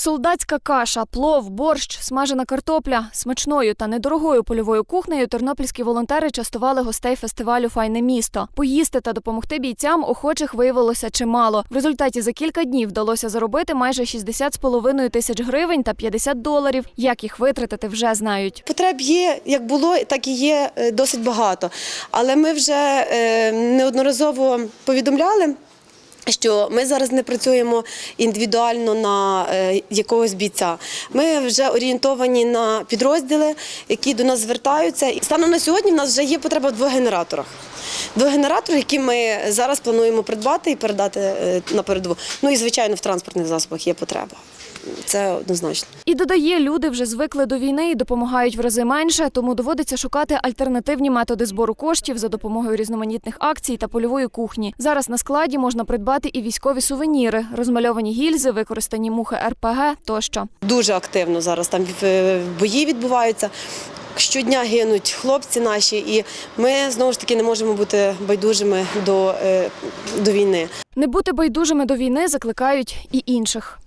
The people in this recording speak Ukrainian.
Солдатська каша, плов, борщ, смажена картопля. Смачною та недорогою польовою кухнею тернопільські волонтери частували гостей фестивалю Файне місто. Поїсти та допомогти бійцям охочих виявилося чимало. В результаті за кілька днів вдалося заробити майже 60,5 тисяч гривень та 50 доларів. Як їх витратити, вже знають. Потреб є, як було, так і є е, досить багато. Але ми вже е, неодноразово повідомляли. Що ми зараз не працюємо індивідуально на е, якогось бійця. Ми вже орієнтовані на підрозділи, які до нас звертаються. Станом на сьогодні в нас вже є потреба в двох генераторах. Двох генераторів, які ми зараз плануємо придбати і передати е, на передову. Ну і звичайно, в транспортних засобах є потреба. Це однозначно. І додає, люди вже звикли до війни і допомагають в рази менше, тому доводиться шукати альтернативні методи збору коштів за допомогою різноманітних акцій та польової кухні. Зараз на складі можна придбати і військові сувеніри, розмальовані гільзи, використані мухи РПГ тощо. Дуже активно зараз там е, бої відбуваються. Щодня гинуть хлопці наші, і ми знову ж таки не можемо бути байдужими до, е, до війни. Не бути байдужими до війни закликають і інших.